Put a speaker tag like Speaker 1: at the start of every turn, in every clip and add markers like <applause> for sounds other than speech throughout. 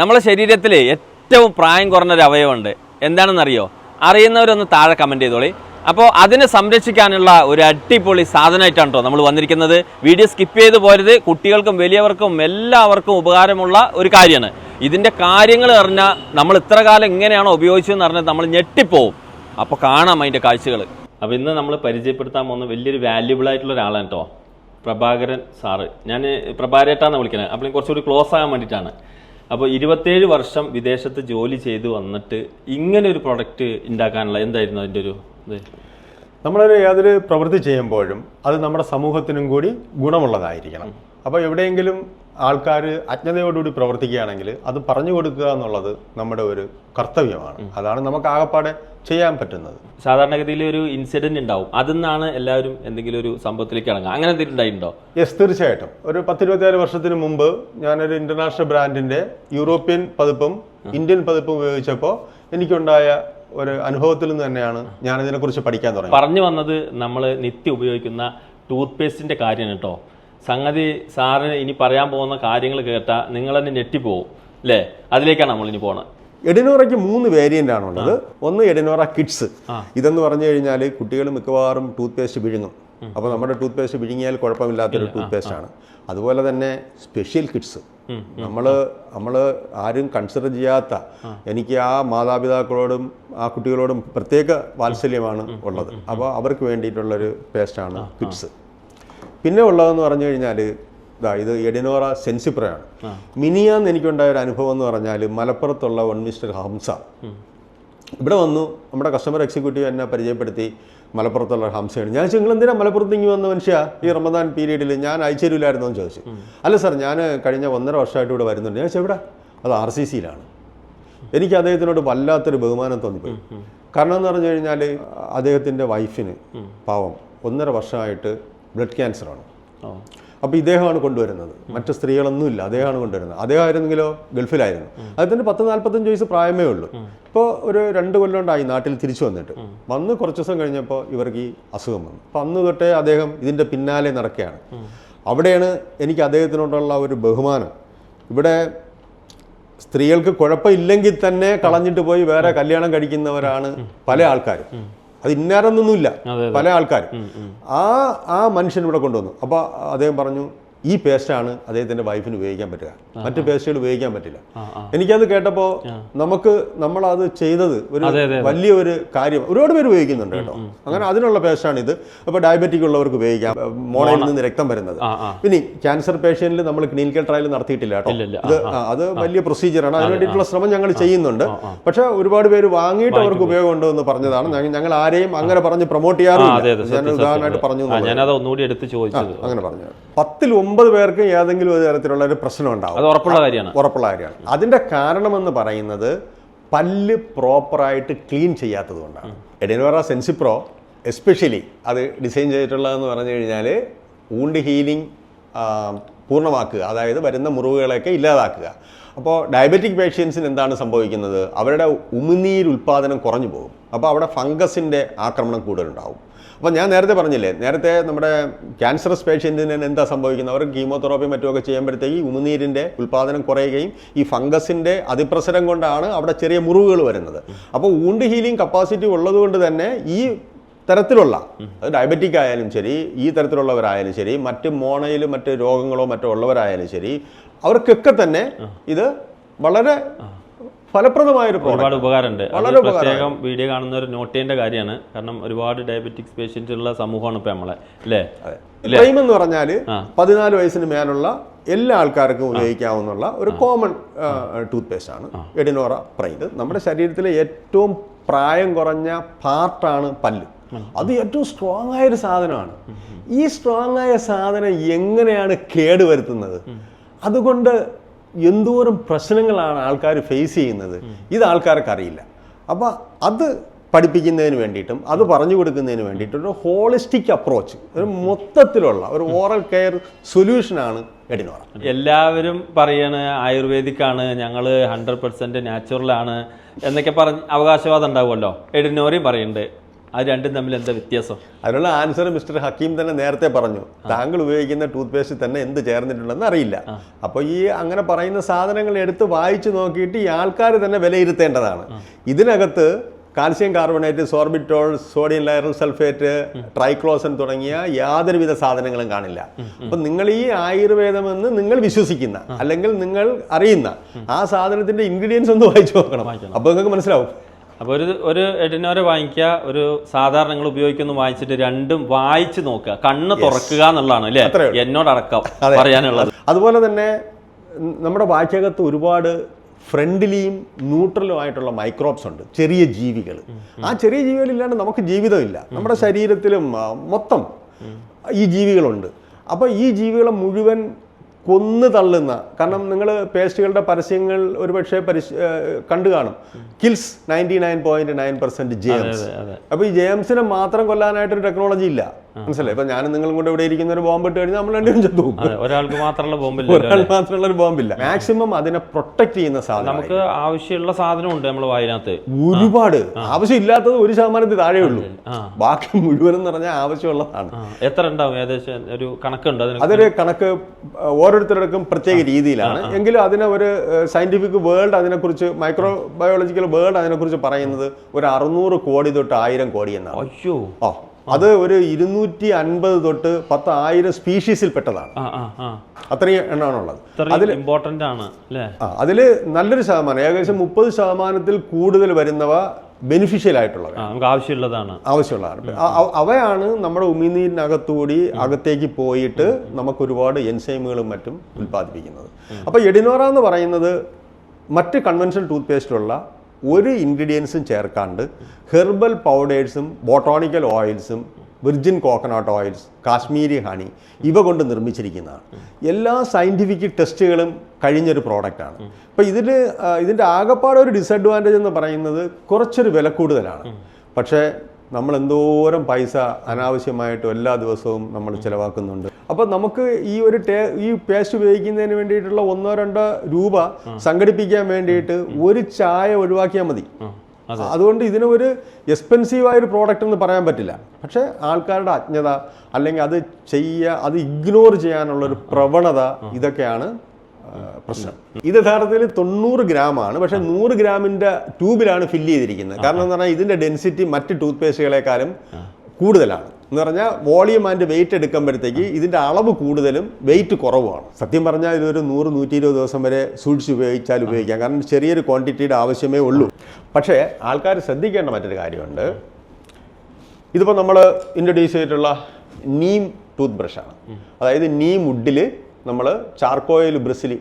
Speaker 1: നമ്മളെ ശരീരത്തിൽ ഏറ്റവും പ്രായം കുറഞ്ഞൊരു അവയവമുണ്ട്. എന്താണെന്നറിയോ? അറിയുന്നവരൊന്ന് താഴെ കമന്റ് ചെയ്തോളി. അപ്പോൾ അതിനെ സംരക്ഷിക്കാനുള്ള ഒരു അടിപൊളി സാധനമായിട്ടാണ് കേട്ടോ നമ്മൾ വന്നിരിക്കുന്നത്. വീഡിയോ സ്കിപ്പ് ചെയ്ത് പോരുത്. കുട്ടികൾക്കും വലിയവർക്കും എല്ലാവർക്കും ഉപകാരമുള്ള ഒരു കാര്യമാണ്. ഇതിന്റെ കാര്യങ്ങൾ അറിഞ്ഞാൽ നമ്മൾ ഇത്ര കാലം ഇങ്ങനെയാണോ ഉപയോഗിച്ചതെന്ന് പറഞ്ഞാൽ നമ്മൾ ഞെട്ടിപ്പോവും. അപ്പോൾ കാണാം അതിന്റെ കാഴ്ചകൾ. അപ്പോൾ ഇന്ന് നമ്മൾ പരിചയപ്പെടുത്താൻ പോകുന്ന വലിയൊരു വാല്യുബിൾ ആയിട്ടുള്ള ഒരാളാണ് കേട്ടോ പ്രഭാകരൻ സാറ്. ഞാൻ പ്രഭാരേട്ടാന്ന് വിളിക്കുന്നത് അപ്പോൾ കുറച്ചുകൂടി ക്ലോസ് ആകാൻ വേണ്ടിയിട്ടാണ്. അപ്പോൾ ഇരുപത്തേഴ് വർഷം വിദേശത്ത് ജോലി ചെയ്ത് വന്നിട്ട് ഇങ്ങനെ ഒരു പ്രൊഡക്റ്റ് ഉണ്ടാക്കാനുള്ള എന്തായിരുന്നു അതിന്റെ ഒരു ഇത്?
Speaker 2: നമ്മളൊരു യാതൊരു പ്രവൃത്തി ചെയ്യുമ്പോഴും അത് നമ്മുടെ സമൂഹത്തിനും കൂടി ഗുണമുള്ളതായിരിക്കണം. അപ്പോൾ എവിടെയെങ്കിലും ആൾക്കാർ അജ്ഞതയോടുകൂടി പ്രവർത്തിക്കുകയാണെങ്കിൽ അത് പറഞ്ഞു കൊടുക്കുക എന്നുള്ളത് നമ്മുടെ ഒരു കർത്തവ്യമാണ്. അതാണ് നമുക്ക് ആകപ്പാടെ ചെയ്യാൻ പറ്റുന്നത്.
Speaker 1: സാധാരണഗതിയിൽ ഒരു ഇൻസിഡന്റ് ഉണ്ടാവും. അതിൽ നിന്നാണ് എല്ലാവരും എന്തെങ്കിലും ഒരു സംഭവത്തിലേക്ക് ഇറങ്ങുക. അങ്ങനെ എന്തെങ്കിലും ഉണ്ടായിട്ടുണ്ടോ?
Speaker 2: യെസ് തീർച്ചയായിട്ടും. ഒരു പത്തിരുപത്തിയാറ് വർഷത്തിന് മുമ്പ് ഞാനൊരു ഇന്റർനാഷണൽ ബ്രാൻഡിന്റെ യൂറോപ്യൻ പതിപ്പും ഇന്ത്യൻ പതിപ്പും ഉപയോഗിച്ചപ്പോൾ എനിക്കുണ്ടായ ഒരു അനുഭവത്തിൽ നിന്ന് തന്നെയാണ് ഞാൻ ഇതിനെക്കുറിച്ച് പഠിക്കാൻ തുടങ്ങി
Speaker 1: പറഞ്ഞു വന്നത് നമ്മൾ നിത്യം ഉപയോഗിക്കുന്ന ടൂത്ത് പേസ്റ്റിന്റെ കാര്യമാണ് കേട്ടോ. സംഗതി സാറിന് ഇനി പറയാൻ പോകുന്ന കാര്യങ്ങൾ കേട്ടാൽ നിങ്ങൾ തന്നെ ഞെട്ടിപ്പോവും അല്ലേ? അതിലേക്കാണ് നമ്മൾ ഇനി പോകുന്നത്
Speaker 2: എഡിനോറയ്ക്ക് മൂന്ന് വേരിയന്റ് ആണുള്ളത് ഒന്ന് എഡിനോറ കിഡ്സ്. ഇതെന്ന് പറഞ്ഞു കഴിഞ്ഞാൽ കുട്ടികൾ മിക്കവാറും ടൂത്ത് പേസ്റ്റ് വിഴുങ്ങും അപ്പോൾ നമ്മുടെ ടൂത്ത് പേസ്റ്റ് വിഴുങ്ങിയാൽ കുഴപ്പമില്ലാത്തൊരു ടൂത്ത് പേസ്റ്റ് ആണ്. അതുപോലെ തന്നെ സ്പെഷ്യൽ കിഡ്സ് നമ്മൾ നമ്മൾ ആരും കൺസിഡർ ചെയ്യാത്ത എനിക്ക് ആ മാതാപിതാക്കളോടും ആ കുട്ടികളോടും പ്രത്യേക വാത്സല്യമാണ് ഉള്ളത്. അപ്പോൾ അവർക്ക് വേണ്ടിയിട്ടുള്ളൊരു പേസ്റ്റാണ് കിഡ്സ് പിന്നെ ഉള്ളതെന്ന് പറഞ്ഞു കഴിഞ്ഞാൽ ഇതാ ഇത് എഡിനോറ സെൻസിപ്രയാണ്. മിനിയാന്ന് എനിക്കുണ്ടായ ഒരു അനുഭവം എന്ന് പറഞ്ഞാൽ മലപ്പുറത്തുള്ള വൺ മിസ്റ്റർ ഹംസ. ഇവിടെ വന്നു നമ്മുടെ കസ്റ്റമർ എക്സിക്യൂട്ടീവ് എന്നെ പരിചയപ്പെടുത്തി മലപ്പുറത്തുള്ള ഹംസയാണ്. ഞാൻ ചോദിച്ചു, നിങ്ങൾ എന്തിനാ മലപ്പുറത്ത് ഇങ്ങ് വന്ന മനുഷ്യ? ഈ റമദാൻ പീരീഡിൽ ഞാൻ അയച്ചുതരില്ലായിരുന്നോ എന്ന് ചോദിച്ചു. അല്ല സാർ ഞാൻ കഴിഞ്ഞ ഒന്നര വർഷമായിട്ട് ഇവിടെ വരുന്നുണ്ട്. ഞാൻ ചോദിച്ചു എവിടെ? അത് ആർ സി സിയിലാണ്. എനിക്ക് അദ്ദേഹത്തിനോട് വല്ലാത്തൊരു ബഹുമാനം തോന്നിപ്പോയി. കാരണം എന്ന് പറഞ്ഞു കഴിഞ്ഞാൽ അദ്ദേഹത്തിന്റെ വൈഫിന് പാവം ഒന്നര വർഷമായിട്ട് ബ്ലഡ് ക്യാൻസറാണ്. അപ്പോൾ ഇദ്ദേഹമാണ് കൊണ്ടുവരുന്നത്. മറ്റ് സ്ത്രീകളൊന്നും ഇല്ല അദ്ദേഹമാണ് കൊണ്ടുവരുന്നത്. അദ്ദേഹം ആയിരുന്നെങ്കിലോ ഗൾഫിലായിരുന്നു അദ്ദേഹത്തിന് പത്ത് നാൽപ്പത്തഞ്ച് വയസ്സ് പ്രായമേ ഉള്ളൂ. ഇപ്പോൾ ഒരു രണ്ട് കൊല്ലം കൊണ്ടായി നാട്ടിൽ തിരിച്ചു വന്നിട്ട്. വന്ന് കുറച്ച് ദിവസം കഴിഞ്ഞപ്പോൾ ഇവർക്ക് ഈ അസുഖം വന്നു. അപ്പം അന്ന് തൊട്ടേ അദ്ദേഹം ഇതിന്റെ പിന്നാലെ നടക്കുകയാണ്. അവിടെയാണ് എനിക്ക് അദ്ദേഹത്തിനോടുള്ള ഒരു ബഹുമാനം. ഇവിടെ സ്ത്രീകൾക്ക് കുഴപ്പമില്ലെങ്കിൽ തന്നെ കളഞ്ഞിട്ട് പോയി വേറെ കല്യാണം കഴിക്കുന്നവരാണ് പല ആൾക്കാരും. അത് ഇന്നാരെന്നൊന്നുമില്ല. പല ആൾക്കാരും. ആ ആ മനുഷ്യൻ ഇവിടെ കൊണ്ടുവന്നു. അപ്പോൾ അദ്ദേഹം പറഞ്ഞു ഈ പേസ്റ്റാണ് അദ്ദേഹത്തിന്റെ വൈഫിന് ഉപയോഗിക്കാൻ പറ്റുക. മറ്റു പേസ്റ്റുകൾ ഉപയോഗിക്കാൻ പറ്റില്ല. എനിക്കത് കേട്ടപ്പോൾ നമുക്ക് നമ്മൾ അത് ചെയ്തത് ഒരു വലിയ ഒരു കാര്യം. ഒരുപാട് പേര് ഉപയോഗിക്കുന്നുണ്ട് കേട്ടോ. അങ്ങനെ അതിനുള്ള പേസ്റ്റാണ് ഇത്. അപ്പോൾ ഡയബറ്റിക് ഉള്ളവർക്ക് ഉപയോഗിക്കാം. മോണയിൽ നിന്ന് രക്തം വരുന്നത്. പിന്നെ ക്യാൻസർ പേഷ്യന്റിൽ നമ്മൾ ക്ലിനിക്കൽ ട്രയൽ നടത്തിയിട്ടില്ല കേട്ടോ. ഇത് അത് വലിയ പ്രൊസീജിയറാണ് അതിന് വേണ്ടിയിട്ടുള്ള ശ്രമം ഞങ്ങൾ ചെയ്യുന്നുണ്ട്. പക്ഷെ ഒരുപാട് പേര് വാങ്ങിയിട്ട് അവർക്ക് ഉപയോഗമുണ്ടോ എന്ന് പറഞ്ഞതാണ്. ഞങ്ങൾ ആരെയും അങ്ങനെ പറഞ്ഞ് പ്രൊമോട്ട് ചെയ്യാറില്ല ഞാൻ ഉദാഹരണമായിട്ട് പറഞ്ഞു
Speaker 1: ആ, ഞാനത് ഒന്നുകൂടി എടുത്ത് ചോദിച്ചത്.
Speaker 2: അങ്ങനെ പറഞ്ഞു പത്തിൽ ഒമ്പത് പേർക്ക് ഏതെങ്കിലും ഒരു തരത്തിലുള്ള ഒരു പ്രശ്നം ഉണ്ടാവും.
Speaker 1: അത് ഉറപ്പുള്ള കാര്യമാണ്.
Speaker 2: ഉറപ്പുള്ള കാര്യമാണ്. അതിന്റെ കാരണമെന്ന് പറയുന്നത് പല്ല് പ്രോപ്പറായിട്ട് ക്ലീൻ ചെയ്യാത്തത് കൊണ്ടാണ്. എഡിനോറ സെൻസിപ്രോ എസ്പെഷ്യലി അത് ഡിസൈൻ ചെയ്തിട്ടുള്ളതെന്ന് പറഞ്ഞു കഴിഞ്ഞാൽ ഊണ്ട് ഹീലിംഗ് പൂർണമാക്കുക. അതായത് വരുന്ന മുറിവുകളെയൊക്കെ ഇല്ലാതാക്കുക. അപ്പോൾ ഡയബറ്റിക് പേഷ്യൻസിന് എന്താണ് സംഭവിക്കുന്നത്? അവരുടെ ഉമിനീർ ഉൽപ്പാദനം കുറഞ്ഞു പോകും. അപ്പോൾ അവിടെ ഫംഗസിന്റെ ആക്രമണം കൂടുതലുണ്ടാവും. അപ്പോൾ ഞാൻ നേരത്തെ പറഞ്ഞില്ലേ നേരത്തെ നമ്മുടെ ക്യാൻസറസ് പേഷ്യന്റിന് എന്താ സംഭവിക്കുന്നത്? അവർ കീമോതെറാപ്പി മറ്റുമൊക്കെ ചെയ്യുമ്പോഴത്തേക്ക് ഈ ഉമിനീരിന്റെ ഉൽപ്പാദനം കുറയുകയും ഈ ഫംഗസിന്റെ അതിപ്രസരം കൊണ്ടാണ് അവിടെ ചെറിയ മുറിവുകൾ വരുന്നത്. അപ്പോൾ ഊണ്ട് ഹീലിംഗ് കപ്പാസിറ്റി ഉള്ളതുകൊണ്ട് തന്നെ ഈ തരത്തിലുള്ള അത് ഡയബറ്റിക് ആയാലും ശരി ഈ തരത്തിലുള്ളവരായാലും ശരി മറ്റ് മോണയിലും മറ്റ് രോഗങ്ങളോ മറ്റോ ഉള്ളവരായാലും ശരി അവർക്കൊക്കെ തന്നെ ഇത് വളരെ ഫലപ്രദമായ ഒരു
Speaker 1: ഒരുപാട് ഉപകാരമുണ്ട്.
Speaker 2: വളരെ
Speaker 1: പ്രത്യേകം വീഡിയോ കാണുന്ന ഒരു നോട്ട് ചെയ്യേണ്ട കാര്യമാണ്. കാരണം ഒരുപാട് ഡയബറ്റിക്സ് പേഷ്യൻസ് ഉള്ള സമൂഹമാണ് ഇപ്പൊ നമ്മളെ. അല്ലേ
Speaker 2: പ്രൈം എന്ന് പറഞ്ഞാൽ. പതിനാല് വയസ്സിന് മേലുള്ള എല്ലാ ആൾക്കാർക്കും ഉപയോഗിക്കാവുന്ന ഒരു കോമൺ ടൂത്ത് പേസ്റ്റ് ആണ്. എഡിനോറ പ്രൈം ഇത് നമ്മുടെ ശരീരത്തിലെ ഏറ്റവും പ്രായം കുറഞ്ഞ പാർട്ടാണ് പല്ല്. അത് ഏറ്റവും സ്ട്രോങ് ആയ ഒരു സാധനമാണ് ഈ സ്ട്രോങ് ആയ സാധനം എങ്ങനെയാണ് കേടുവരുത്തുന്നത്? അതുകൊണ്ട് എന്തോരം പ്രശ്നങ്ങളാണ് ആൾക്കാർ ഫേസ് ചെയ്യുന്നത്. ഇത് ആൾക്കാർക്ക് അറിയില്ല. അപ്പോൾ അത് പഠിപ്പിക്കുന്നതിന് വേണ്ടിയിട്ടും അത് പറഞ്ഞു കൊടുക്കുന്നതിന് വേണ്ടിയിട്ടും ഒരു ഹോളിസ്റ്റിക് അപ്രോച്ച് ഒരു മൊത്തത്തിലുള്ള ഒരു ഓറൽ കെയർ സൊല്യൂഷനാണ് എഡിനോറ
Speaker 1: എല്ലാവരും പറയണ ആയുർവേദിക് ആണ് ഞങ്ങൾ ഹൺഡ്രഡ് പെർസെന്റ് നാച്ചുറലാണ് എന്നൊക്കെ പറഞ്ഞ് അവകാശവാദം ഉണ്ടാവുമല്ലോ. എഡിനോറയും പറയുന്നുണ്ട്. അത് രണ്ടും തമ്മിൽ എന്താ വ്യത്യാസം?
Speaker 2: അതിനുള്ള ആൻസർ മിസ്റ്റർ ഹക്കീം തന്നെ നേരത്തെ പറഞ്ഞു. താങ്കൾ ഉപയോഗിക്കുന്ന ടൂത്ത് പേസ്റ്റ് തന്നെ എന്ത് ചേർന്നിട്ടുണ്ടെന്ന് അറിയില്ല. അപ്പോൾ ഈ അങ്ങനെ പറയുന്ന സാധനങ്ങൾ എടുത്ത് വായിച്ചു നോക്കിയിട്ട് ഈ ആൾക്കാർ തന്നെ വിലയിരുത്തേണ്ടതാണ്. ഇതിനകത്ത് calcium carbonate sorbitol sodium lauryl sulphate triclosan തുടങ്ങിയ യാതൊരുവിധ സാധനങ്ങളും കാണില്ല. അപ്പം നിങ്ങൾ ഈ ആയുർവേദം എന്ന് നിങ്ങൾ വിശ്വസിക്കുന്ന അല്ലെങ്കിൽ നിങ്ങൾ അറിയുന്ന ആ സാധനത്തിന്റെ ഇൻഗ്രീഡിയൻസ് ഒന്ന് വായിച്ചു നോക്കണം. അപ്പോൾ നിങ്ങൾക്ക് മനസ്സിലാവും.
Speaker 1: അപ്പോൾ ഒരു ഒരു എഡിനോരെ വാങ്ങിക്കുക ഒരു സാധാരണ നിങ്ങൾ ഉപയോഗിക്കുന്ന വാങ്ങിച്ചിട്ട് രണ്ടും വായിച്ച് നോക്കുക കണ്ണ് തുറക്കുക എന്നുള്ളതാണ് അല്ലേ?
Speaker 2: എന്നോടക്കം.
Speaker 1: എന്നോടടക്കം <laughs> പറയാനുള്ളത്.
Speaker 2: അതുപോലെ തന്നെ നമ്മുടെ വാക്യകത്ത് ഒരുപാട് ഫ്രണ്ട്ലിയും ന്യൂട്രലും ആയിട്ടുള്ള മൈക്രോബ്സ് ഉണ്ട് ചെറിയ ജീവികൾ. ആ ചെറിയ ജീവികളില്ലാണ്ട് നമുക്ക് ജീവിതമില്ല. നമ്മുടെ ശരീരത്തിലും മൊത്തം ഈ ജീവികളുണ്ട്. അപ്പോൾ ഈ ജീവികളെ മുഴുവൻ കൊന്നു തള്ളുന്ന കാരണം നിങ്ങൾ പേസ്റ്റുകളുടെ പരസ്യങ്ങൾ ഒരുപക്ഷെ പരിശ കണ്ടു കാണും. Kills ninety nine point nine percent germs. അപ്പോൾ ഈ ജെയിംസിനെ മാത്രം കൊല്ലാനായിട്ടൊരു ടെക്നോളജി ഇല്ല. മനസ്സിലായി? ഇപ്പൊ ഞാനും നിങ്ങളും കൂടെ ഇവിടെ ഇരിക്കുന്ന ഒരു ബോംബ് ഇട്ട് കഴിഞ്ഞാൽ നമ്മൾ രണ്ടും ചത്തു.
Speaker 1: ഒരാൾക്ക് മാത്രമുള്ള ബോംബില്ല
Speaker 2: ഒരാൾ മാത്രമുള്ള ഒരു ബോംബില്ല മാക്സിമം അതിനെ പ്രൊട്ടക്ട് ചെയ്യുന്ന സാധനം
Speaker 1: നമുക്ക് ആവശ്യമുള്ള സാധനം ഉണ്ട് നമ്മൾ വായനകത്ത്
Speaker 2: ഒരുപാട്. ആവശ്യമില്ലാത്തത് ഒരു ശതമാനത്തിൽ താഴെ ഉള്ളൂ. ബാക്കി മുഴുവൻ എന്ന് പറഞ്ഞാൽ ആവശ്യമുള്ളതാണ്.
Speaker 1: എത്ര ഉണ്ടാവും? ഏകദേശം ഒരു കണക്കുണ്ട് ഉണ്ട്
Speaker 2: അതൊരു കണക്ക് ഓരോരുത്തരുടെ പ്രത്യേക രീതിയിലാണ്. എങ്കിലും അതിനെ ഒരു സയന്റിഫിക് വേൾഡ് അതിനെക്കുറിച്ച് മൈക്രോ ബയോളജിക്കൽ വേൾഡ് അതിനെക്കുറിച്ച് പറയുന്നത് ഒരു അറുന്നൂറ് കോടി തൊട്ട് ആയിരം കോടി എന്നാണ്.
Speaker 1: അയ്യോ.
Speaker 2: ഓ അത് ഒരു ഇരുന്നൂറ്റി അൻപത് തൊട്ട് പത്ത് ആയിരം സ്പീഷീസിൽ പെട്ടതാണ് അത്രയും എണ്ണമാണുള്ളത്
Speaker 1: അതിൽ ഇമ്പോർട്ടന്റ് ആണ്
Speaker 2: അതിൽ നല്ലൊരു ശതമാനം ഏകദേശം മുപ്പത് ശതമാനത്തിൽ കൂടുതൽ വരുന്നവ ബെനിഫിഷ്യൽ ആയിട്ടുള്ളവ
Speaker 1: ആ നമുക്ക് ആവശ്യമുള്ളതാണ്.
Speaker 2: ആവശ്യമുള്ളതാണ്. അവയാണ് നമ്മുടെ ഉമിനീരിനകത്തുകൂടി അകത്തേക്ക് പോയിട്ട് നമുക്ക് ഒരുപാട് എൻസൈമുകളും മറ്റും ഉൽപ്പാദിപ്പിക്കുന്നത്. അപ്പോൾ എഡിനോറ എന്ന് പറയുന്നത് മറ്റ് കൺവെൻഷണൽ ടൂത്ത് പേസ്റ്റിലുള്ള ഒരു ഇൻഗ്രീഡിയൻസും ചേർക്കാണ്ട് ഹെർബൽ പൗഡേഴ്സും botanical ഓയിൽസും virgin coconut oils Kashmiri honey ഇവ കൊണ്ട് നിർമ്മിച്ചിരിക്കുന്നതാണ്. എല്ലാ സയന്റിഫിക് ടെസ്റ്റുകളും കഴിഞ്ഞൊരു പ്രോഡക്റ്റാണ് അപ്പോൾ ഇതിൽ ഇതിന്റെ ആകപ്പാടെ ഒരു ഡിസഡ്വാന്റേജ് എന്ന് പറയുന്നത് കുറച്ചൊരു വില കൂടുതലാണ് പക്ഷേ നമ്മൾ എന്തോരം പൈസ അനാവശ്യമായിട്ടും എല്ലാ ദിവസവും നമ്മൾ ചിലവാക്കുന്നുണ്ട്. അപ്പോൾ നമുക്ക് ഈ ഒരു ടേ ഈ പേസ്റ്റ് ഉപയോഗിക്കുന്നതിന് വേണ്ടിയിട്ടുള്ള ഒന്നോ രണ്ടോ രൂപ സംഘടിപ്പിക്കാൻ വേണ്ടിയിട്ട് ഒരു ചായ ഒഴിവാക്കിയാൽ മതി. അതുകൊണ്ട് ഇതിന് ഒരു എക്സ്പെൻസീവ് ആയ ഒരു പ്രോഡക്റ്റ് എന്ന് പറയാൻ പറ്റില്ല. പക്ഷേ ആൾക്കാരുടെ അജ്ഞത അല്ലെങ്കിൽ അത് ചെയ്യുക അത് ഇഗ്നോർ ചെയ്യാനുള്ള ഒരു പ്രവണത ഇതൊക്കെയാണ് പ്രശ്നം. ഇത് യഥാർത്ഥത്തിൽ തൊണ്ണൂറ് ഗ്രാമാണ്. പക്ഷേ നൂറ് ഗ്രാമിന്റെ ട്യൂബിലാണ് ഫില്ല് ചെയ്തിരിക്കുന്നത്. കാരണം എന്ന് പറഞ്ഞാൽ ഇതിന്റെ ഡെൻസിറ്റി മറ്റ് ടൂത്ത് പേസ്റ്റുകളെക്കാളും കൂടുതലാണ്. എന്ന് പറഞ്ഞാൽ വോളിയം ആൻഡ് വെയിറ്റ് എടുക്കുമ്പോഴത്തേക്ക് ഇതിന്റെ അളവ് കൂടുതലും വെയിറ്റ് കുറവുമാണ്. സത്യം പറഞ്ഞാൽ ഇതൊരു നൂറ് നൂറ്റി ഇരുപത് ദിവസം വരെ സൂക്ഷിച്ച് ഉപയോഗിച്ചാൽ ഉപയോഗിക്കാം. കാരണം ചെറിയൊരു ക്വാണ്ടിറ്റിയുടെ ആവശ്യമേ ഉള്ളൂ. പക്ഷേ ആൾക്കാർ ശ്രദ്ധിക്കേണ്ട മറ്റൊരു കാര്യമുണ്ട്. ഇതിപ്പോൾ നമ്മൾ ഇൻട്രൊഡ്യൂസ് ചെയ്തിട്ടുള്ള നീം ടൂത്ത് ബ്രഷാണ് അതായത് നീം വുഡിൽ നമ്മൾ ചാർക്കോയിൽ ബ്രിസിൽ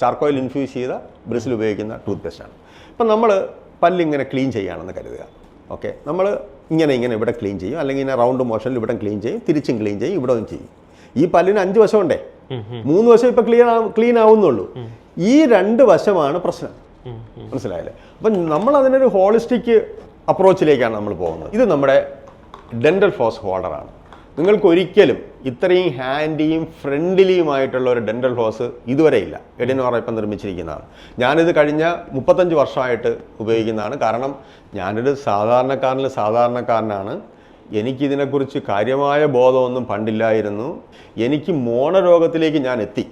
Speaker 2: ചാർക്കോയിൽ ഇൻഫ്യൂസ് ചെയ്ത ബ്രിസിൽ ഉപയോഗിക്കുന്ന ടൂത്ത് പേസ്റ്റാണ് ഇപ്പം നമ്മൾ പല്ലിങ്ങനെ ക്ലീൻ ചെയ്യുകയാണെന്ന് കരുതുക. ഓക്കെ? നമ്മൾ ഇങ്ങനെ ഇങ്ങനെ ഇവിടെ ക്ലീൻ ചെയ്യും അല്ലെങ്കിൽ ഇങ്ങനെ റൗണ്ട് മോഷനിൽ ഇവിടെ ക്ലീൻ ചെയ്യും തിരിച്ചും ക്ലീൻ ചെയ്യും ഇവിടെ ചെയ്യും. ഈ പല്ലിന് അഞ്ച് വശമുണ്ടേ. മൂന്ന് വശം ഇപ്പം ക്ലീൻ ആ ക്ലീൻ ആവുന്നുള്ളൂ. ഈ രണ്ട് വശമാണ് പ്രശ്നം. മനസ്സിലായല്ലേ? അപ്പം നമ്മൾ അതിനൊരു ഹോളിസ്റ്റിക് അപ്രോച്ചിലേക്കാണ് നമ്മൾ പോകുന്നത്. ഇത് നമ്മുടെ ഡെന്റൽ ഫോസ് ഹോൾഡറാണ്. നിങ്ങൾക്ക് ഒരിക്കലും ഇത്രയും ഹാൻഡിയും ഫ്രണ്ട്ലിയുമായിട്ടുള്ള ഒരു ഡെന്റൽ ഹോസ് ഇതുവരെ ഇല്ല. എഡിനോറ ഇപ്പം നിർമ്മിച്ചിരിക്കുന്നതാണ്. ഞാനിത് കഴിഞ്ഞ മുപ്പത്തഞ്ച് വർഷമായിട്ട് ഉപയോഗിക്കുന്നതാണ്. കാരണം ഞാനൊരു സാധാരണക്കാരനിൽ സാധാരണക്കാരനാണ്. എനിക്കിതിനെക്കുറിച്ച് കാര്യമായ ബോധമൊന്നും പണ്ടില്ലായിരുന്നു. എനിക്ക് മോണരോഗത്തിലേക്ക് ഞാൻ എത്തി.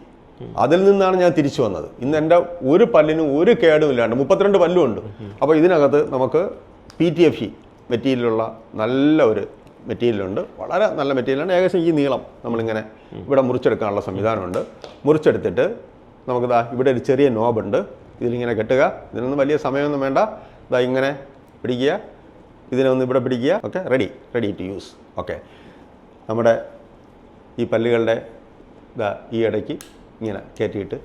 Speaker 2: അതിൽ നിന്നാണ് ഞാൻ തിരിച്ചു വന്നത്. ഇന്ന് എന്റെ ഒരു പല്ലിനും ഒരു കേടും ഇല്ലാണ്ട് മുപ്പത്തിരണ്ട് പല്ലും ഉണ്ട്. അപ്പോൾ ഇതിനകത്ത് നമുക്ക് പി ടി എഫ് ഇ മെറ്റീരിയലുള്ള നല്ല ഒരു മെറ്റീരിയലുണ്ട്. വളരെ നല്ല മെറ്റീരിയലാണ്. ഏകദേശം ഈ നീളം നമ്മളിങ്ങനെ ഇവിടെ മുറിച്ചെടുക്കാനുള്ള സംവിധാനമുണ്ട്. മുറിച്ചെടുത്തിട്ട് നമുക്കിതാ ഇവിടെ ഒരു ചെറിയ നോബുണ്ട് ഇതിലിങ്ങനെ കെട്ടുക. ഇതിനൊന്നും വലിയ സമയമൊന്നും വേണ്ട. ഇതാ ഇങ്ങനെ പിടിക്കുക. ഇതിനെ ഒന്ന് ഇവിടെ പിടിക്കുക. Okay ready ready to use okay. നമ്മുടെ ഈ പല്ലുകളുടെ ഇതാ ഈ ഇടയ്ക്ക് ഇങ്ങനെ കയറ്റിയിട്ട്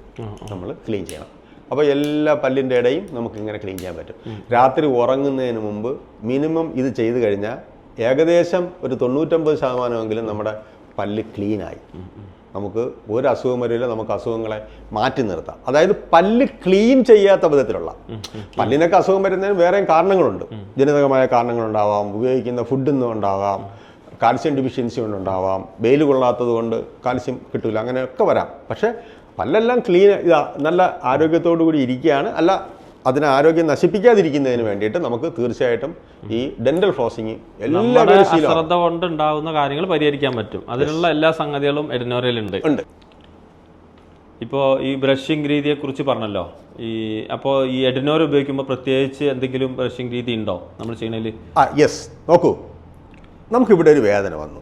Speaker 2: നമ്മൾ ക്ലീൻ ചെയ്യണം. അപ്പോൾ എല്ലാ പല്ലിന്റെ ഇടയും നമുക്ക് ഇങ്ങനെ ക്ലീൻ ചെയ്യാൻ പറ്റും. രാത്രി ഉറങ്ങുന്നതിന് മുമ്പ് മിനിമം ഇത് ചെയ്ത് കഴിഞ്ഞാൽ ഏകദേശം ഒരു തൊണ്ണൂറ്റമ്പത് ശതമാനമെങ്കിലും നമ്മുടെ പല്ല് ക്ലീനായി. നമുക്ക് ഒരു അസുഖം വരില്ല നമുക്ക് അസുഖങ്ങളെ മാറ്റി നിർത്താം. അതായത് പല്ല് ക്ലീൻ ചെയ്യാത്ത വിധത്തിലുള്ള. പല്ലിനൊക്കെ അസുഖം വരുന്നതിന് വേറെയും കാരണങ്ങളുണ്ട്. ജനിതകമായ കാരണങ്ങളുണ്ടാവാം ഉപയോഗിക്കുന്ന ഫുഡിൽ നിന്നും ഉണ്ടാവാം കാൽസ്യം ഡിഫിഷ്യൻസി കൊണ്ടുണ്ടാവാം വെയിൽ കൊള്ളാത്തത് കൊണ്ട് കാൽസ്യം കിട്ടില്ല അങ്ങനെയൊക്കെ വരാം. പക്ഷേ പല്ലെല്ലാം ക്ലീൻ ഇതാ നല്ല ആരോഗ്യത്തോടു കൂടി ഇരിക്കുകയാണ്. അല്ല അതിനെ ആരോഗ്യം നശിപ്പിക്കാതിരിക്കുന്നതിന് വേണ്ടിയിട്ട് നമുക്ക് തീർച്ചയായിട്ടും ഈ ഡെന്റൽ ഫ്ലോസിങ്
Speaker 1: ശ്രദ്ധ കൊണ്ട് ഉണ്ടാകുന്ന കാര്യങ്ങൾ പരിഹരിക്കാൻ പറ്റും. അതിനുള്ള എല്ലാ സംഗതികളും എഡിനോറയിലുണ്ട്
Speaker 2: ഉണ്ട്.
Speaker 1: ഇപ്പോൾ ഈ ബ്രഷിംഗ് രീതിയെ കുറിച്ച് പറഞ്ഞല്ലോ. ഈ അപ്പോൾ ഈ എഡിനോർ ഉപയോഗിക്കുമ്പോൾ പ്രത്യേകിച്ച് എന്തെങ്കിലും ബ്രഷിംഗ് രീതി ഉണ്ടോ നമ്മൾ ചെയ്യണതിൽ
Speaker 2: ആ യെസ് നോക്കൂ. നമുക്കിവിടെ ഒരു വേദന വന്നു.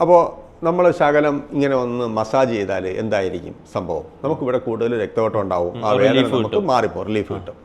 Speaker 2: അപ്പോൾ നമ്മൾ ശകലം ഇങ്ങനെ ഒന്ന് മസാജ് ചെയ്താൽ എന്തായിരിക്കും സംഭവം? നമുക്കിവിടെ കൂടുതൽ രക്തയോട്ടം ഉണ്ടാവും. ആ വേദന നമുക്ക് മാറിപ്പോ റിലീഫ് കിട്ടും.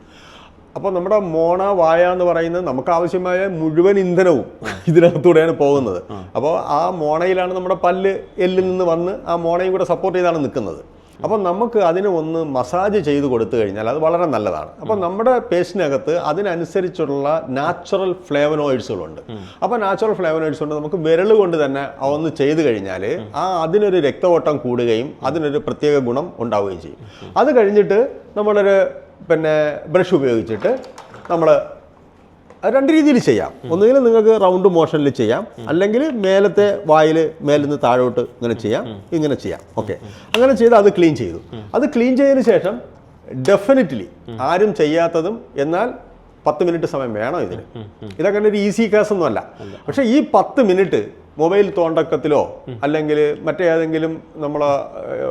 Speaker 2: അപ്പോൾ നമ്മുടെ മോണ വായ എന്ന് പറയുന്നത് നമുക്ക് ആവശ്യമായ മുഴുവൻ ഇന്ധനവും ഇതിനകത്തൂടെയാണ് പോകുന്നത്. അപ്പോൾ ആ മോണയിലാണ് നമ്മുടെ പല്ല് എല്ലിൽ നിന്ന് വന്ന് ആ മോണയും കൂടെ സപ്പോർട്ട് ചെയ്താണ് നിൽക്കുന്നത്. അപ്പോൾ നമുക്ക് അതിന് ഒന്ന് മസാജ് ചെയ്ത് കൊടുത്തു കഴിഞ്ഞാൽ അത് വളരെ നല്ലതാണ്. അപ്പോൾ നമ്മുടെ പേസ്റ്റിനകത്ത് അതിനനുസരിച്ചുള്ള നാച്ചുറൽ ഫ്ലേവനോയിഡ്സുകളുണ്ട്. അപ്പോൾ നാച്ചുറൽ ഫ്ലേവനോയിഡ്സ് കൊണ്ട് നമുക്ക് വിരൽ കൊണ്ട് തന്നെ ഒന്ന് ചെയ്ത് കഴിഞ്ഞാൽ ആ അതിനൊരു രക്തഓട്ടം കൂടുകയും അതിനൊരു പ്രത്യേക ഗുണം ഉണ്ടാവുകയും ചെയ്യും. അത് കഴിഞ്ഞിട്ട് നമ്മളൊരു പിന്നെ ബ്രഷ് ഉപയോഗിച്ചിട്ട് നമ്മൾ രണ്ട് രീതിയിൽ ചെയ്യാം. ഒന്നുകിൽ നിങ്ങൾക്ക് റൗണ്ട് മോഷനിൽ ചെയ്യാം. അല്ലെങ്കിൽ മേലത്തെ വായിൽ മേലിൽ നിന്ന് താഴോട്ട് ഇങ്ങനെ ചെയ്യാം. ഇങ്ങനെ ചെയ്യാം. ഓക്കെ അങ്ങനെ ചെയ്ത് അത് ക്ലീൻ ചെയ്തു. അത് ക്ലീൻ ചെയ്തതിന് ശേഷം ഡെഫിനറ്റ്ലി ആരും ചെയ്യാത്തതും എന്നാൽ പത്ത് മിനിറ്റ് സമയം വേണം ഇതിന്? ഇതങ്ങനെ ഒരു ഈസി കേസ് ഒന്നും അല്ല. പക്ഷേ ഈ പത്ത് മിനിറ്റ് മൊബൈൽ തോണ്ടക്കത്തിലോ അല്ലെങ്കിൽ മറ്റേതെങ്കിലും നമ്മൾ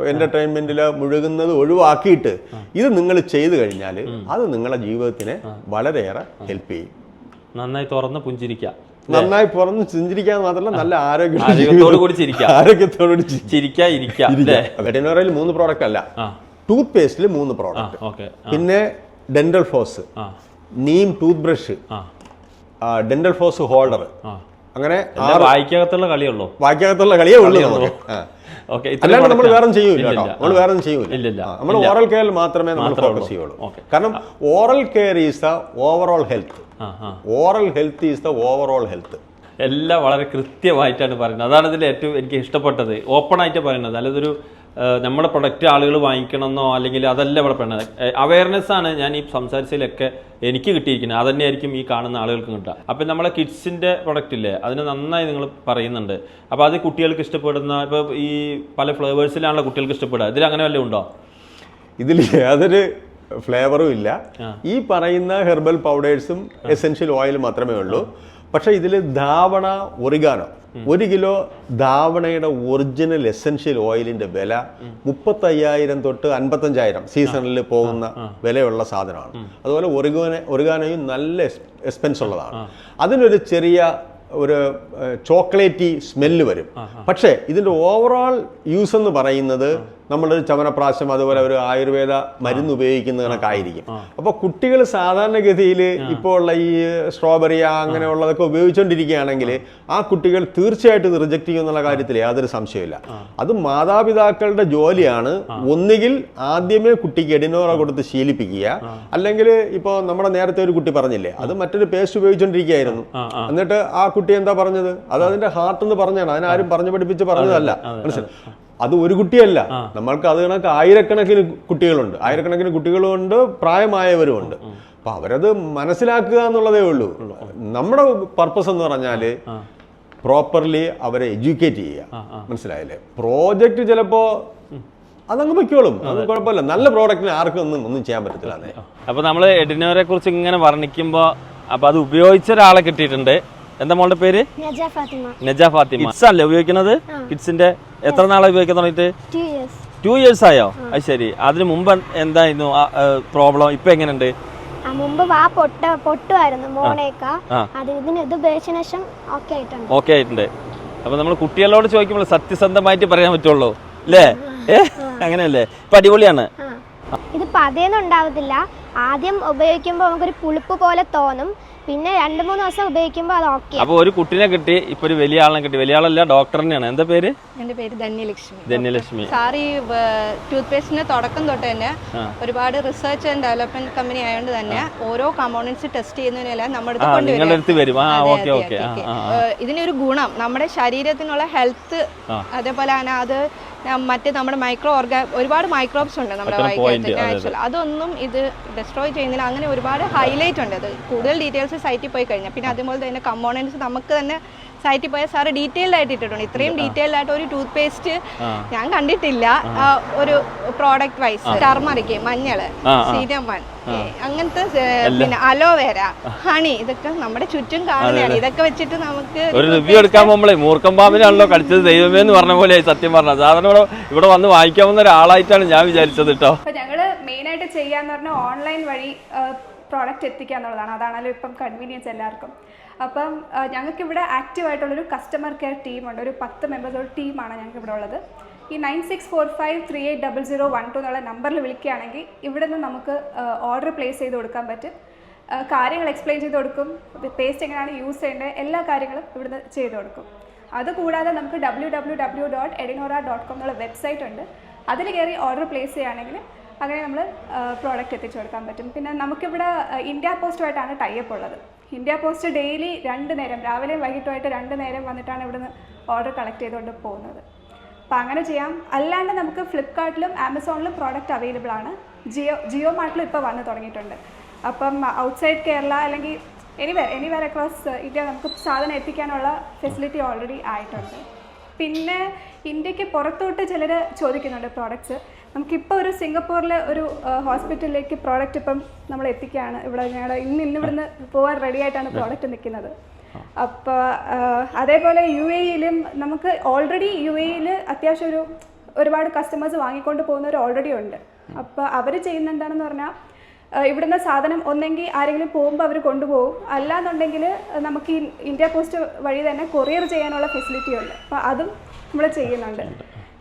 Speaker 2: എന്റർടൈൻമെന്റിൽ മുഴുകുന്നത് ഒഴിവാക്കിയിട്ട് ഇത് നിങ്ങൾ ചെയ്തു കഴിഞ്ഞാൽ അത് നിങ്ങളുടെ ജീവിതത്തിനെ വളരെയേറെ ഹെൽപ്പ് ചെയ്യും.
Speaker 1: നന്നായി തുറന്ന് പുഞ്ചിരിക്കുക
Speaker 2: നന്നായി പുറന്ന് ചിന്തിരിക്കാൻ മാത്രമല്ല നല്ല ആരോഗ്യ
Speaker 1: ആരോഗ്യത്തോട് കൂടി <laughs> ചിരിക്കാം.
Speaker 2: ആരോഗ്യത്തോടുകൂടി
Speaker 1: ചിരിക്കുക ഇരിക്കുക അല്ലേ?
Speaker 2: വെറ്റിനറിയിൽ മൂന്ന് പ്രോഡക്റ്റ് അല്ല. ടൂത്ത് പേസ്റ്റിൽ മൂന്ന് പ്രോഡക്റ്റ് പിന്നെ dental
Speaker 1: floss
Speaker 2: neem toothbrush dental floss holder അങ്ങനെ
Speaker 1: വായിക്കകത്തുള്ള കളിയുള്ളൂ.
Speaker 2: വായിക്കകത്തുള്ള കളിയേ ഉള്ളൂ.
Speaker 1: ഓക്കെ
Speaker 2: അല്ലാണ്ട് നമ്മൾ വേറെ ചെയ്യൂല കേട്ടോ. നമ്മൾ വേറെ ചെയ്യൂല. നമ്മൾ ഓറൽ കെയറിൽ മാത്രമേ നമ്മൾ ഫോക്കസ്. ചെയ്യുള്ളൂ. കാരണം oral care is the overall health oral health is the overall health
Speaker 1: എല്ലാം വളരെ കൃത്യമായിട്ടാണ് പറയുന്നത്. അതാണ് ഇതിൽ ഏറ്റവും എനിക്ക് ഇഷ്ടപ്പെട്ടത്. ഓപ്പൺ ആയിട്ട് പറയുന്നത്. അല്ലാതൊരു നമ്മുടെ പ്രൊഡക്റ്റ് ആളുകൾ വാങ്ങിക്കണമെന്നോ അല്ലെങ്കിൽ അതല്ല ഇവിടെ പെണ്ണത്. അവയർനെസ് ആണ് ഞാൻ ഈ സംസാരിച്ചതിലൊക്കെ എനിക്ക് കിട്ടിയിരിക്കുന്നത്. അതന്നെയായിരിക്കും ഈ കാണുന്ന ആളുകൾക്കും കിട്ടുക. അപ്പം നമ്മളെ കിഡ്സിന്റെ പ്രൊഡക്റ്റ് ഇല്ലേ അതിന് നന്നായി നിങ്ങൾ പറയുന്നുണ്ട്. അപ്പോൾ അത് കുട്ടികൾക്ക് ഇഷ്ടപ്പെടുന്ന ഇപ്പോൾ ഈ പല ഫ്ലേവേഴ്സിലാണല്ലോ കുട്ടികൾക്ക് ഇഷ്ടപ്പെടുക. ഇതിൽ അങ്ങനെ വല്ലതും ഉണ്ടോ?
Speaker 2: ഇതിൽ യാതൊരു ഫ്ലേവറും ഇല്ല. ഈ പറയുന്ന ഹെർബൽ പൗഡേഴ്സും എസെൻഷ്യൽ ഓയിലും മാത്രമേ ഉള്ളൂ. പക്ഷേ ഇതിൽ ധാവണ ഒറിഗാനോ ഒരു കിലോ ധാവണയുടെ ഒറിജിനൽ എസെൻഷ്യൽ ഓയിലിന്റെ വില മുപ്പത്തയ്യായിരം തൊട്ട് അൻപത്തഞ്ചായിരം സീസണിൽ പോകുന്ന വിലയുള്ള സാധനമാണ്. അതുപോലെ ഒറിഗാന ഒറിഗാനയും നല്ല എക്സ്പെൻസ് ഉള്ളതാണ്. അതിനൊരു ചെറിയ ഒരു ചോക്ലേറ്റി സ്മെല്ല് വരും. പക്ഷേ ഇതിന്റെ ഓവറോൾ യൂസ് എന്ന് പറയുന്നത് നമ്മളൊരു ചവനപ്രാശം അതുപോലെ ഒരു ആയുർവേദ മരുന്ന് ഉപയോഗിക്കുന്ന കണക്കായിരിക്കും. അപ്പോൾ കുട്ടികൾ സാധാരണഗതിയിൽ ഇപ്പോൾ ഉള്ള ഈ സ്ട്രോബെറി അങ്ങനെയുള്ളതൊക്കെ ഉപയോഗിച്ചുകൊണ്ടിരിക്കുകയാണെങ്കിൽ ആ കുട്ടികൾ തീർച്ചയായിട്ടും ഇത് ചെയ്യും എന്നുള്ള കാര്യത്തിൽ യാതൊരു സംശയമില്ല അത് മാതാപിതാക്കളുടെ ജോലിയാണ്. ഒന്നുകിൽ ആദ്യമേ കുട്ടിക്ക് എഡിനോറ കൊടുത്ത് ശീലിപ്പിക്കുക. അല്ലെങ്കിൽ ഇപ്പോൾ നമ്മുടെ നേരത്തെ ഒരു കുട്ടി പറഞ്ഞില്ലേ അത് മറ്റൊരു പേസ്റ്റ് ഉപയോഗിച്ചുകൊണ്ടിരിക്കുകയായിരുന്നു എന്നിട്ട് ആ കുട്ടി എന്താ പറഞ്ഞത്? അത് അതിന്റെ ഹാർട്ട് എന്ന് പറഞ്ഞാണ്. അതിനാരും പറഞ്ഞു പഠിപ്പിച്ച് പറഞ്ഞതല്ല. മനസ്സിലായി? അത് ഒരു കുട്ടിയല്ല. നമ്മൾക്ക് അത് കണക്ക് ആയിരക്കണക്കിന് കുട്ടികളുണ്ട്. ആയിരക്കണക്കിന് കുട്ടികളുമുണ്ട് പ്രായമായവരുമുണ്ട്. അപ്പൊ അവരത് മനസ്സിലാക്കുക എന്നുള്ളതേ ഉള്ളൂ. നമ്മുടെ പർപ്പസ് എന്ന് പറഞ്ഞാൽ പ്രോപ്പർലി അവരെ എഡ്യൂക്കേറ്റ് ചെയ്യുക. മനസ്സിലായല്ലേ? പ്രോജക്റ്റ് ചിലപ്പോ അതങ്ങ് വെക്കോളും അത് കുഴപ്പമില്ല. നല്ല പ്രോഡക്റ്റിന് ആർക്കും ഒന്നും ഒന്നും ചെയ്യാൻ പറ്റത്തില്ല
Speaker 1: അപ്പൊ നമ്മൾ എഡിനോരെ കുറിച്ച് ഇങ്ങനെ വർണിക്കുമ്പോൾ അപ്പൊ അത് ഉപയോഗിച്ച ഒരാളെ കിട്ടിയിട്ടുണ്ട്. എന്താ മോളുടെ പേര്?
Speaker 3: നജ ഫാത്തിമ.
Speaker 1: നജ ഫാത്തിമ. കിഡ്സ് അല്ലേ ഉപയോഗിക്കുന്നത്? കിഡ്സിന്റെ എത്ര നാളെ ഉപയോഗിക്കാൻ തുടങ്ങിയിട്ട്?
Speaker 3: ടു ഇയേഴ്സ്
Speaker 1: ആയോ? അത് ശരി. അതിന് മുമ്പ് എന്തായിരുന്നു? പ്രോബ്ലം ഇപ്പൊ എങ്ങനെയുണ്ട്?
Speaker 3: ആ മുമ്പ് വാ പൊട്ട പൊട്ടുമായിരുന്നു. അത് ഇതിന് ഇത് ഉപയോഗിച്ചതിന് ശേഷം ഓക്കെ ആയിട്ടുണ്ട്.
Speaker 1: ഓക്കെ ആയിട്ടുണ്ട്. അപ്പൊ നമ്മൾ കുട്ടികളോട് ചോദിക്കുമ്പോൾ സത്യസന്ധമായിട്ട് പറയാൻ പറ്റുള്ളൂ. അല്ലേ അങ്ങനെയല്ലേ? ഇപ്പൊ അടിപൊളിയാണ്.
Speaker 3: ഇത് പതേന്നുണ്ടാവത്തില്ല ആദ്യം ഉപയോഗിക്കുമ്പോൾ നമുക്കൊരു പുളിപ്പ് പോലെ തോന്നും. പിന്നെ രണ്ട് മൂന്ന് ദിവസം ഉപയോഗിക്കുമ്പോൾ അത് ഓക്കെ
Speaker 1: അപ്പൊ ഒരു കുട്ടിനെ കിട്ടി ഇപ്പൊ ഒരു വലിയ ആളിനെ കിട്ടി. വലിയ ആളല്ല ഡോക്ടർ തന്നെയാണ്. എന്താ പേര്?
Speaker 4: എന്റെ പേര് ധന്യലക്ഷ്മി.
Speaker 1: ധന്യലക്ഷ്മി.
Speaker 4: സാർ ഈ ടൂത്ത് പേസ്റ്റിന്റെ തുടക്കം തൊട്ട് തന്നെ ഒരുപാട് റിസർച്ച് ആൻഡ് ഡെവലപ്മെന്റ് കമ്പനി ആയതുകൊണ്ട് തന്നെ ഓരോ കമ്പോണൻസ് ടെസ്റ്റ് ചെയ്യുന്നതിനെല്ലാം നമ്മുടെ
Speaker 1: നിങ്ങളുടെ അടുത്ത് വരും. ഓക്കെ ഓക്കെ
Speaker 4: ഇതിനൊരു ഗുണം. നമ്മുടെ ശരീരത്തിനുള്ള ഹെൽത്ത് അതേപോലെ തന്നെ അത് മറ്റ് നമ്മുടെ മൈക്രോ ഓർഗാ ഒരുപാട് മൈക്രോബ്സ് ഉണ്ട് നമ്മുടെ. നാച്ചുറൽ അതൊന്നും ഇത് ഡെസ്ട്രോയ് ചെയ്യുന്നില്ല. അങ്ങനെ ഒരുപാട് ഹൈലൈറ്റ് ഉണ്ട്. അത് കൂടുതൽ ഡീറ്റെയിൽസ് സൈറ്റിൽ പോയി കഴിഞ്ഞാൽ. പിന്നെ അതുപോലെ തന്നെ കമ്പോണൻസ് നമുക്ക് തന്നെ സൈറ്റിൽ പോയാൽ സാറ് ഡീറ്റെയിൽഡ് ആയിട്ട് ഇട്ടിട്ടുണ്ട്. ഇത്രയും ഡീറ്റെയിൽഡ് ആയിട്ട് ഒരു ടൂത്ത് പേസ്റ്റ് ഞാൻ കണ്ടിട്ടില്ല. ഒരു പ്രോഡക്റ്റ് വൈസ് ടർമറിക്ക്
Speaker 1: മഞ്ഞൾ
Speaker 4: സീരമൺ. അങ്ങനത്തെ പിന്നെ അലോവേര ഹണി ഇതൊക്കെ നമ്മുടെ ചുറ്റും കാണുന്നതാണ്. ഇതൊക്കെ വെച്ചിട്ട് നമുക്ക്
Speaker 1: ഒരു റിവ്യൂ എടുക്കാൻ പോകുമ്പോഴേ മൂർക്കം പാമ്പിനാണല്ലോ കടിച്ചത് ദൈവമേ എന്ന് പറഞ്ഞ പോലെ സത്യം പറഞ്ഞത്. സാധാരണ ഇവിടെ ഇവിടെ വന്ന് വാങ്ങിക്കാവുന്ന ഒരാളായിട്ടാണ് ഞാൻ വിചാരിച്ചത് കേട്ടോ.
Speaker 5: ഞങ്ങൾ മെയിൻ ആയിട്ട് ചെയ്യാന്ന് പറഞ്ഞാൽ ഓൺലൈൻ വഴി പ്രോഡക്റ്റ് എത്തിക്കുക എന്നുള്ളതാണ് അതാണല്ലോ ഇപ്പം കൺവീനിയൻസ് എല്ലാവർക്കും. അപ്പം ഞങ്ങൾക്ക് ഞങ്ങൾക്കിവിടെ ആക്റ്റീവ് ആയിട്ടുള്ളൊരു കസ്റ്റമർ കെയർ ടീമുണ്ട് ഒരു പത്ത് മെമ്പേഴ്സ് ടീമാണ് ഞങ്ങൾക്ക് ഇവിടെ ഉള്ളത്. ഈ nine six four five three eight double zero one two എന്നുള്ള നമ്പറിൽ വിളിക്കുകയാണെങ്കിൽ ഇവിടെ നിന്ന് നമുക്ക് ഓർഡർ പ്ലേസ് ചെയ്ത് കൊടുക്കാൻ പറ്റും. കാര്യങ്ങൾ എക്സ്പ്ലെയിൻ ചെയ്ത് കൊടുക്കും. പേസ്റ്റ് എങ്ങനെയാണ് യൂസ് ചെയ്യേണ്ടത് എല്ലാ കാര്യങ്ങളും ഇവിടുന്ന് ചെയ്ത് കൊടുക്കും. അതുകൂടാതെ നമുക്ക് ഡബ്ല്യൂ ഡബ്ല്യൂ ഡബ്ല്യൂ ഡോട്ട് എഡിനോറ ഡോട്ട് കോം എന്നുള്ള വെബ്സൈറ്റ് ഉണ്ട്. അതിൽ കയറി ഓർഡർ പ്ലേസ് ചെയ്യുകയാണെങ്കിൽ അങ്ങനെ നമ്മൾ പ്രോഡക്റ്റ് എത്തിച്ചു കൊടുക്കാൻ പറ്റും. പിന്നെ നമുക്കിവിടെ ഇന്ത്യ പോസ്റ്റുമായിട്ടാണ് ടൈപ്പ് ഉള്ളത്. ഇന്ത്യ പോസ്റ്റ് ഡെയിലി രണ്ട് നേരം രാവിലെയും വൈകിട്ടുമായിട്ട് രണ്ട് നേരം വന്നിട്ടാണ് ഇവിടുന്ന് ഓർഡർ കളക്ട് ചെയ്തുകൊണ്ട് പോകുന്നത്. അപ്പം അങ്ങനെ ചെയ്യാം. അല്ലാണ്ട് നമുക്ക് ഫ്ലിപ്കാർട്ടിലും ആമസോണിലും പ്രോഡക്റ്റ് അവൈലബിൾ ആണ്. ജിയോ ജിയോ മാർട്ടിലും ഇപ്പോൾ വന്ന് തുടങ്ങിയിട്ടുണ്ട്. അപ്പം ഔട്ട്സൈഡ് കേരള അല്ലെങ്കിൽ എനിവേർ എനിവേർ അക്രോസ് ഇന്ത്യ നമുക്ക് സാധനം എത്തിക്കാനുള്ള ഫെസിലിറ്റി ഓൾറെഡി ആയിട്ടുണ്ട്. പിന്നെ ഇന്ത്യയ്ക്ക് പുറത്തോട്ട് ചിലർ ചോദിക്കുന്നുണ്ട് പ്രോഡക്ട്സ് നമുക്കിപ്പോൾ ഒരു സിംഗപ്പൂരിലെ ഒരു ഹോസ്പിറ്റലിലേക്ക് പ്രോഡക്റ്റ് ഇപ്പം നമ്മൾ എത്തിക്കുകയാണ് ഇവിടെ ഞങ്ങളുടെ ഇന്ന് ഇന്ന് ഇവിടുന്ന് പോകാൻ റെഡി ആയിട്ടാണ് പ്രോഡക്റ്റ് നിൽക്കുന്നത് അപ്പോൾ അതേപോലെ യു എയിലും നമുക്ക് ഓൾറെഡി യു എയിൽ അത്യാവശ്യം ഒരു ഒരുപാട് കസ്റ്റമേഴ്സ് വാങ്ങിക്കൊണ്ട് പോകുന്നവർ ഓൾറെഡി ഉണ്ട്. അപ്പോൾ അവർ ചെയ്യുന്ന എന്താണെന്ന് പറഞ്ഞാൽ ഇവിടുന്ന് സാധനം ഒന്നെങ്കിൽ ആരെങ്കിലും പോകുമ്പോൾ അവർ കൊണ്ടുപോകും. അല്ലാന്നുണ്ടെങ്കിൽ നമുക്ക് ഈ ഇന്ത്യ പോസ്റ്റ് വഴി തന്നെ കൊറിയർ ചെയ്യാനുള്ള ഫെസിലിറ്റി ഉണ്ട്. അപ്പോൾ അതും നമ്മൾ ചെയ്യുന്നുണ്ട്.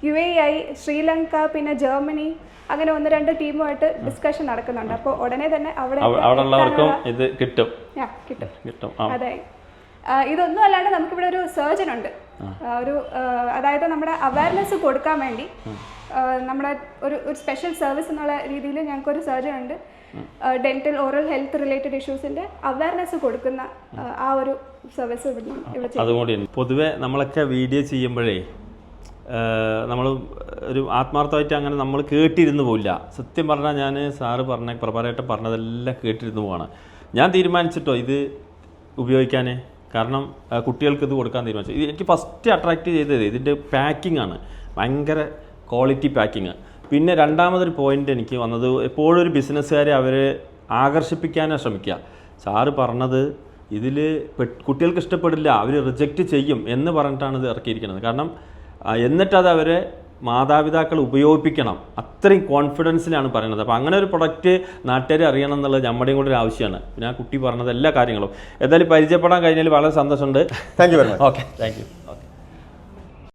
Speaker 5: യു എ ഐ ശ്രീലങ്ക പിന്നെ ജർമ്മനി അങ്ങനെ ഒന്ന് രണ്ട് ടീമുമായിട്ട് ഡിസ്കഷൻ നടക്കുന്നുണ്ട്. അപ്പോൾ ഉടനെ തന്നെ അവിടെ
Speaker 1: അവ- അവിടെ ഉള്ളവർക്കും ഇത് കിട്ടും.
Speaker 5: കിട്ടും.
Speaker 1: കിട്ടും.
Speaker 5: അതെ. ഇതൊന്നും അല്ലാണ്ട് നമുക്കിവിടെ ഒരു സർജൻ ഉണ്ട്. ഒരു അതായത് നമ്മുടെ അവയർനെസ് കൊടുക്കാൻ വേണ്ടി നമ്മുടെ ഒരു ഒരു സ്പെഷ്യൽ സർവീസ് എന്നുള്ള രീതിയിൽ ഞങ്ങൾക്ക് ഒരു സർജൻ ഉണ്ട് ഡെന്റൽ ഓറൽ ഹെൽത്ത് റിലേറ്റഡ് ഇഷ്യൂസിന്റെ അവയർനെസ് കൊടുക്കുന്ന ആ, ഒരു സർവീസ് ഇവിടെ ഇവിടെ ചെയ്യും
Speaker 1: അതും പൊതുവെ നമ്മളൊക്കെ വീഡിയോ ചെയ്യുമ്പോഴേ നമ്മൾ ഒരു ആത്മാർത്ഥമായിട്ട് അങ്ങനെ നമ്മൾ കേട്ടിരുന്നു പോയില്ല സത്യം പറഞ്ഞാൽ ഞാൻ സാറ് പറഞ്ഞ പ്രഭാരേട്ടൻ പറഞ്ഞതെല്ലാം കേട്ടിരുന്നു പോവാണ്. ഞാൻ തീരുമാനിച്ചിട്ടോ ഇത് ഉപയോഗിക്കാൻ കാരണം കുട്ടികൾക്ക് ഇത് കൊടുക്കാൻ തീരുമാനിച്ചു. ഇത് എനിക്ക് ഫസ്റ്റ് അട്രാക്റ്റ് ചെയ്തത് ഇതിന്റെ പാക്കിംഗ് ആണ്. ഭയങ്കര ക്വാളിറ്റി പാക്കിങ് പിന്നെ രണ്ടാമതൊരു പോയിന്റ് എനിക്ക് വന്നത് എപ്പോഴും ഒരു ബിസിനസ്സുകാരെ അവരെ ആകർഷിപ്പിക്കാനാണ് ശ്രമിക്കുക. സാറ് പറഞ്ഞത് ഇതിൽ കുട്ടികൾക്ക് ഇഷ്ടപ്പെടില്ല അവർ റിജക്റ്റ് ചെയ്യും എന്ന് പറഞ്ഞിട്ടാണ് ഇത് ഇറക്കിയിരിക്കുന്നത്. കാരണം എന്നിട്ടത് അവരെ മാതാപിതാക്കൾ ഉപയോഗിപ്പിക്കണം. അത്രയും കോൺഫിഡൻസിലാണ് പറയുന്നത്. അപ്പോൾ അങ്ങനെ ഒരു പ്രൊഡക്റ്റ് നാട്ടുകാർ അറിയണം എന്നുള്ളത് നമ്മുടെയും കൂടെ ഒരു ആവശ്യമാണ്. പിന്നെ ആ കുട്ടി പറഞ്ഞത് എല്ലാ കാര്യങ്ങളും. എന്തായാലും പരിചയപ്പെടാൻ കഴിഞ്ഞാൽ വളരെ സന്തോഷമുണ്ട്.
Speaker 2: Thank you very much
Speaker 1: okay thank you okay